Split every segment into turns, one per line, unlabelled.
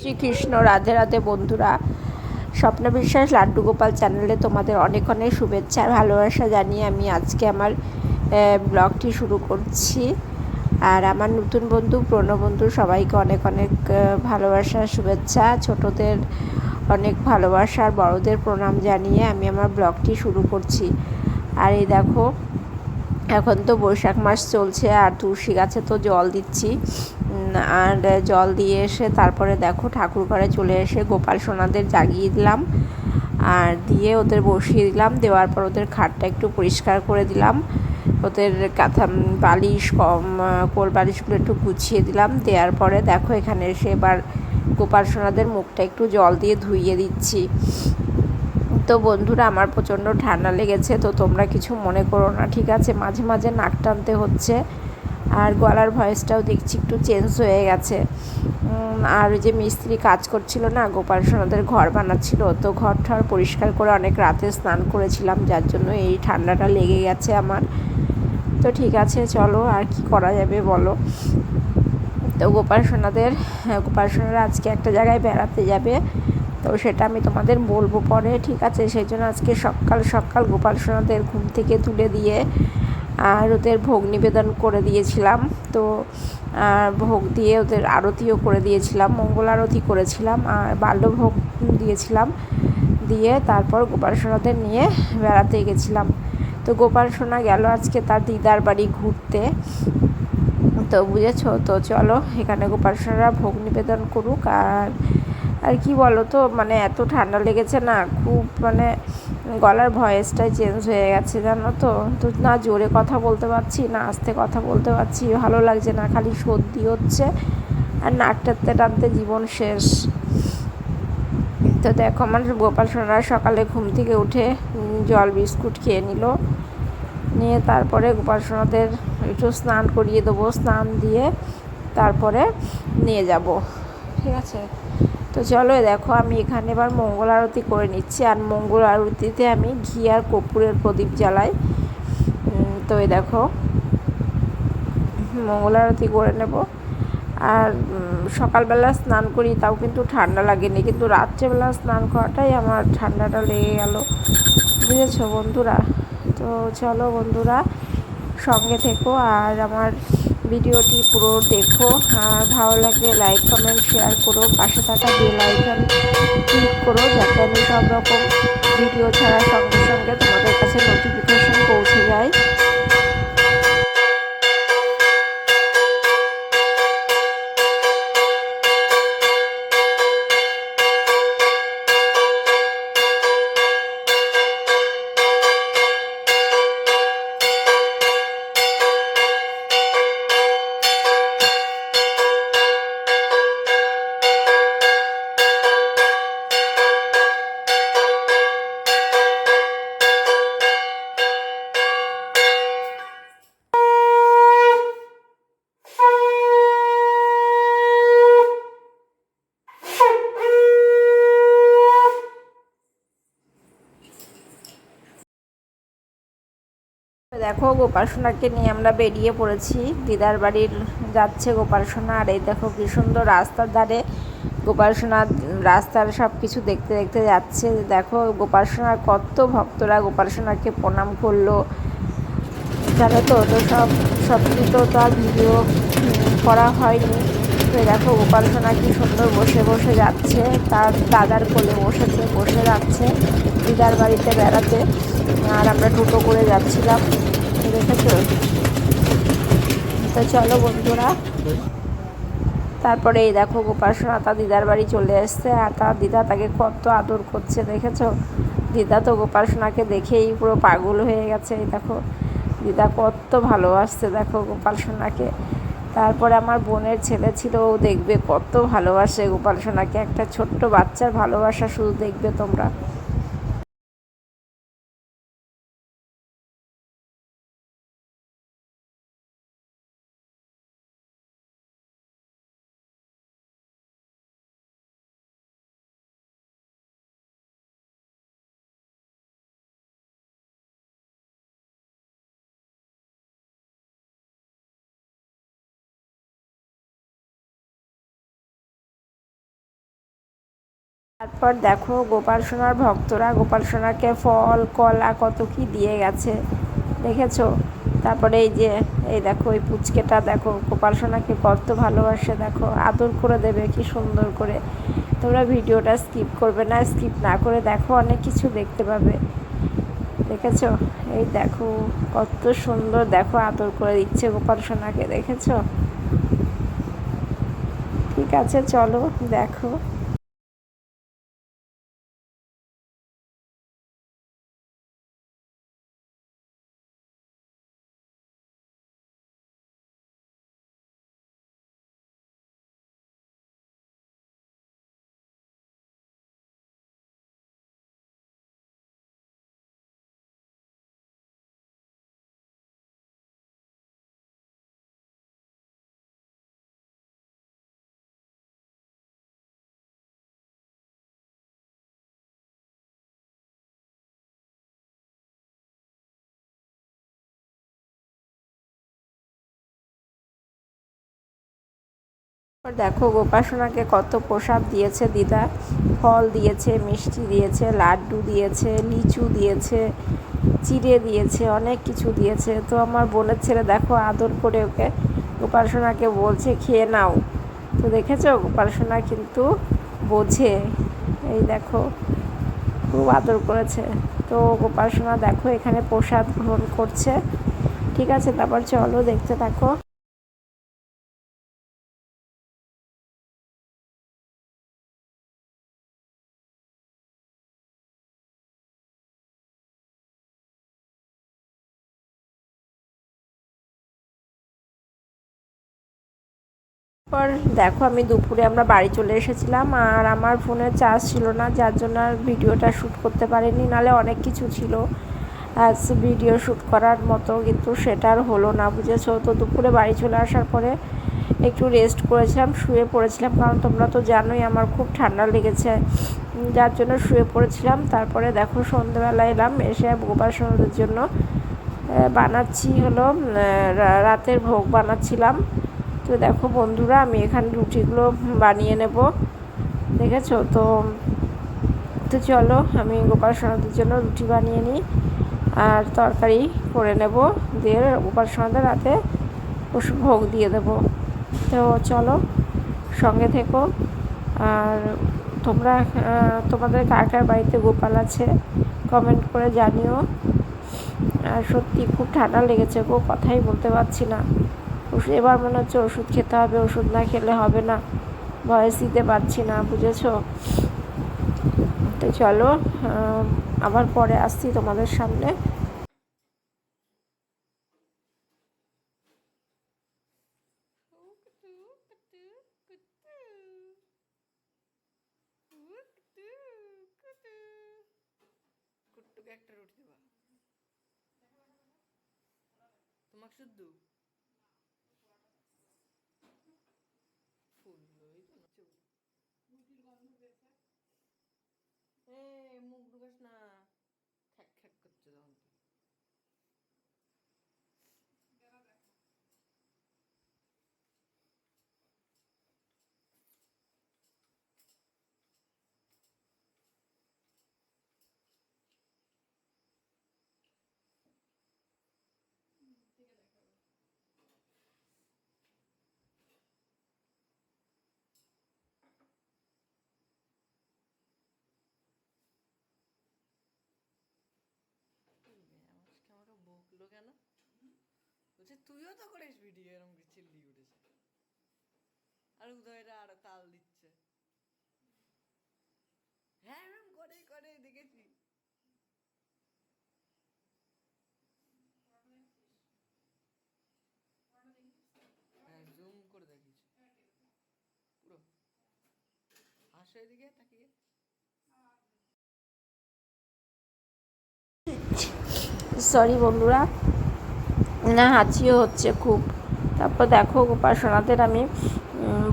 শ্রীকৃষ্ণ, রাধে রাধে বন্ধুরা। স্বপ্ন বিশ্বাস লাড্ডু গোপাল চ্যানেলে তোমাদের অনেক অনেক শুভেচ্ছা, ভালোবাসা জানিয়ে আমি আজকে আমার ব্লগটি শুরু করছি। আর আমার নতুন বন্ধু, পুরনো বন্ধু সবাইকে অনেক অনেক ভালোবাসা, শুভেচ্ছা, ছোটদের অনেক ভালোবাসা, আর বড়দের প্রণাম জানিয়ে আমি আমার ব্লগটি শুরু করছি। আর এই দেখো, এখন তো বৈশাখ মাস চলছে, আর তুলসী গাছে তো জল দিচ্ছি। আর জল দিয়ে এসে তারপরে দেখো ঠাকুর ঘরে চলে এসে গোপাল সোনাদের জাগিয়ে দিলাম। আর দিয়ে ওদের বসিয়ে দিলাম। দেওয়ার পর ওদের খাটটা একটু পরিষ্কার করে দিলাম। ওদের কাঁথা বালিশ, কম কোল বালিশগুলো একটু গুছিয়ে দিলাম। দেওয়ার পরে দেখো এখানে এসে এবার গোপাল সোনাদের মুখটা একটু জল দিয়ে ধুইয়ে দিচ্ছি। তো বন্ধুরা, আমার প্রচণ্ড ঠান্ডা লেগেছে, তো তোমরা কিছু মনে করো না, ঠিক আছে? মাঝে মাঝে নাক টানতে হচ্ছে। আর গলার ভয়েসটাও দেখছি একটু চেঞ্জ হয়ে গেছে। আর যে মিস্ত্রি কাজ করছিল না, গোপাল সোনাদের ঘর বানাচ্ছিল, তো ঘর ঠর পরিষ্কার করে অনেক রাতে স্নান করেছিলাম, যার জন্য এই ঠান্ডাটা লেগে গেছে আমার। তো ঠিক আছে, চলো আর কি করা যাবে বলো। তো গোপাল সোনাদের গোপাল সোনারা আজকে একটা জায়গায় বেড়াতে যাবে, তো সেটা আমি তোমাদের বলব পরে, ঠিক আছে? সেই জন্য আজকে সকাল সকাল গোপাল সোনাদের ঘুম থেকে তুলে দিয়ে আর ওদের ভোগ নিবেদন করে দিয়েছিলাম। তো ভোগ দিয়ে ওদের আরতিও করে দিয়েছিলাম, মঙ্গল আরতি করেছিলাম, আর বাল্যভোগ দিয়েছিলাম। দিয়ে তারপর গোপাল সোনাদের নিয়ে বেড়াতে গেছিলাম। তো গোপাল সোনা গেল আজকে তার দিদার বাড়ি ঘুরতে। তো বুঝেছ? তো চলো, এখানে গোপাল সোনারা ভোগ নিবেদন করুক। আর আর কি বলো তো মানে এত ঠান্ডা লেগেছে না, খুব মানে গলার ভয়েসটাই চেঞ্জ হয়ে গেছে, জানো তো? তো না জোরে কথা বলতে পারছি, না আস্তে কথা বলতে পারছি, ভালো লাগছে না, খালি সর্দি হচ্ছে আর নাক টানতে টানতে জীবন শেষ। তো দেখো, আমার গোপাল সোনারা সকালে ঘুম থেকে উঠে জল বিস্কুট খেয়ে নিল, নিয়ে তারপরে গোপাল সোনাদের একটু স্নান করিয়ে দেবো, স্নান দিয়ে তারপরে নিয়ে যাব, ঠিক আছে? তো চলো দেখো, আমি এখানে এবার মঙ্গল আরতি করে নিচ্ছি। আর মঙ্গল আরতিতে আমি ঘি আর কর্পূরের প্রদীপ জ্বালাই। তো এই দেখো, মঙ্গল আরতি করে নেব। আর সকালবেলা স্নান করি, তাও কিন্তু ঠান্ডা লাগেনি। কিন্তু রাত্রেবেলা স্নান করাটাই আমার ঠান্ডাটা লেগে গেল। বুঝেছ বন্ধুরা? তো চলো বন্ধুরা, সঙ্গে থেকো। আর আমার ভিডিওটি পুরো দেখো। ভালো লাগলে লাইক কমেন্ট শেয়ার করো। পাশে থাকা বেল আইকন ক্লিক করো যাতে আমি সব রকম ভিডিও ছাড়া সঙ্গে সঙ্গে তোমাদের কাছে নোটিফিকেশন পৌঁছে যায়। দেখো, গোপালসোনাকে নিয়ে আমরা বেরিয়ে পড়েছি। দিদার বাড়ির যাচ্ছে গোপালসোনা। আর এই দেখো কি সুন্দর রাস্তার ধারে গোপালসোনা রাস্তার সব কিছু দেখতে দেখতে যাচ্ছে। দেখো, গোপালসোনার কত ভক্তরা গোপালসোনাকে প্রণাম করল। জানো তো তো সব সব কিছু তো আর ভিডিও করা হয়নি। তো দেখো, গোপালসোনা কি সুন্দর বসে বসে যাচ্ছে। তার দাদার কোলে বসেছে, বসে যাচ্ছে দিদার বাড়িতে বেড়াতে। আর আমরা টোটো করে যাচ্ছিলাম। দেখেছ? তো চলো বন্ধুরা। তারপরে এই দেখো গোপাসনা তার দিদার বাড়ি চলে এসছে আর তার দিদা তাকে কত আদর করছে, দেখেছ? দিদা তো গোপালসোনাকে দেখেই পুরো পাগল হয়ে গেছে, এই দেখো। দিদা কত ভালোবাসছে, দেখো গোপাল সোনাকে। তারপরে আমার বোনের ছেলে ছিল, ও দেখবে কত ভালোবাসে গোপাল সোনাকে। একটা ছোট্ট বাচ্চার ভালোবাসা শুধু দেখবে তোমরা। তারপর দেখো গোপাল সোনার ভক্তরা, গোপাল সোনাকে ফল, কলা কত কি দিয়ে গেছে, দেখেছ? তারপরে এই যে, এই দেখো, এই পুচকেটা দেখো, গোপাল সোনাকে কত ভালোবাসে, দেখো, আদর করে দেবে, কি সুন্দর করে। তোমরা ভিডিওটা স্কিপ করবে না, স্কিপ না করে দেখো, অনেক কিছু দেখতে পাবে। দেখেছ? এই দেখো, কত সুন্দর দেখো, আদর করে দিচ্ছে গোপাল সোনাকে, দেখেছ? ঠিক আছে, চলো, দেখো। দেখো গোপাসনাকে কত প্রসাদ দিয়েছে, দিদা। ফল দিয়েছে, মিষ্টি দিয়েছে, লাড্ডু দিয়েছে, লিচু দিয়েছে, চিড়ে দিয়েছে, অনেক কিছু দিয়েছে। তো আমার বোনের ছেলে দেখো আদর করে ওকে গোপালসোনাকে বলছে, খেয়ে নাও। তো দেখেছ? গোপালসোনা কিন্তু বোঝে। এই দেখো, খুব আদর করেছে। তো গোপালসোনা দেখো এখানে প্রসাদ গ্রহণ করছে। ঠিক আছে, তারপর চলো দেখতে থাকো। পর দেখো আমি দুপুরে আমরা বাড়ি চলে এসেছিলাম আর আমার ফোনে চার্জ ছিল না, যার জন্য আর ভিডিওটা শ্যুট করতে পারিনি, নালে অনেক কিছু ছিল। আজ ভিডিও শ্যুট করার মতো, কিন্তু সেটা আর হলো না, বুঝেছ? তো দুপুরে বাড়ি চলে আসার পরে একটু রেস্ট করেছিলাম, শুয়ে পড়েছিলাম, কারণ তোমরা তো জানোই আমার খুব ঠান্ডা লেগেছে। যার জন্য শুয়ে পড়েছিলাম, তারপরে দেখো সন্ধ্যেবেলা এলাম, এসে গোপাল সন্ধ্যের জন্য বানাচ্ছি হলো রাতের ভোগ বানাচ্ছিলাম। তো দেখো বন্ধুরা, আমি এখানে রুটিগুলো বানিয়ে নেব। দেখেছ? তো তো চলো, আমি গোপাল সোনাদের জন্য রুটি বানিয়ে নিই আর তরকারি করে নেব। দিয়ে গোপাল সোনাদের রাতে পশু ভোগ দিয়ে দেব। তো চলো, সঙ্গে থেকো। আর তোমরা তোমাদের কার কার বাড়িতে গোপাল আছে কমেন্ট করে জানিও। আর সত্যি খুব ঠান্ডা লেগেছে গো, কথাই বলতে পারছি না। এবার মনে হচ্ছে ওষুধ খেতে হবে, ওষুধ না খেলে হবে না। ভয়েস দিতে পারছি না, বুঝেছ? তো চলো আবার পরে আসছি তোমাদের সামনে।
একটা রুটি দেবা। তোমাকে শুদ্ধ na তুইও তো করিস ভিডিও এরকম চিল্লি উঠেছে। আর উদয়রা আর তাল দিচ্ছে। হ্যাঁ করে করে দেখেছি। হ্যাঁ জুম করে দেখিস পুরো। হাসো এদিকে, তাকিয়ে।
সরি বন্ধুরা। না, হাঁচিও হচ্ছে খুব। তারপর দেখো উপাসনাদের আমি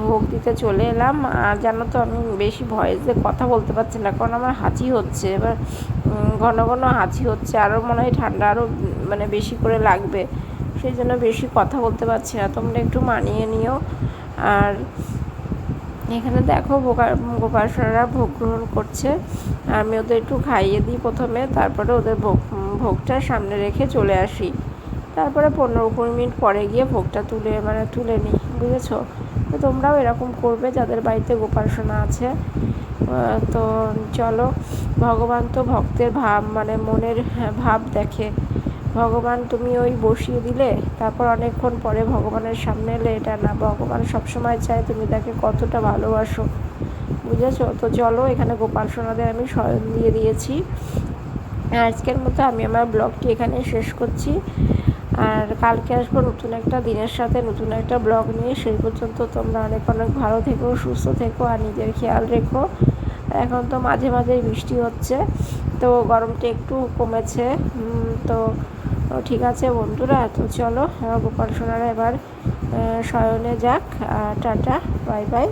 ভোগ দিতে চলে এলাম। আর জানো তো, আমি বেশি ভয়েসে কথা বলতে পারছি না, কারণ আমার হাঁচি হচ্ছে। এবার ঘন ঘন হাঁচি হচ্ছে, আরও মনে হয় ঠান্ডা আরও মানে বেশি করে লাগবে। সেই জন্য বেশি কথা বলতে পারছি না। তোমরা একটু মানিয়ে নিও। আর এখানে দেখো, গোপাল গোপালসরা ভোগ গ্রহণ করছে। আমি ওদের একটু খাইয়ে দিই প্রথমে, তারপরে ওদের ভোগ, ভোগটা সামনে রেখে চলে আসি। তারপরে পনেরো কুড়ি মিনিট পরে গিয়ে ভোগটা তুলে মানে তুলে নিই, বুঝেছ? তো তোমরাও এরকম করবে, যাদের বাড়িতে গোপালসোনা আছে। তো চলো, ভগবান তো ভক্তের ভাব মানে মনের ভাব দেখে। ভগবান তুমি ওই বসিয়ে দিলে, তারপর অনেকক্ষণ পরে ভগবানের সামনে এলে এটা না। ভগবান সবসময় চায় তুমি তাকে কতটা ভালোবাসো, বুঝেছ? তো চলো, এখানে গোপাল সোনাদের আমি শয়ন দিয়ে দিয়েছি। আজকের মতো আমি আমার ব্লগটি এখানে শেষ করছি। আর কালকে আসব নতুন একটা দিনের সাথে, নতুন একটা ব্লগ নিয়ে। সেই পর্যন্ত তোমরা অনেক অনেক ভালো থেকো, সুস্থ থেকো আর নিজের খেয়াল রেখো। এখন তো মাঝে মাঝে বৃষ্টি হচ্ছে, তো গরমটা একটু কমেছে। তো ঠিক আছে বন্ধুরা, তো চলো গোপাল সোনারা এবার শয়নে যাক টাটা, বাই বাই।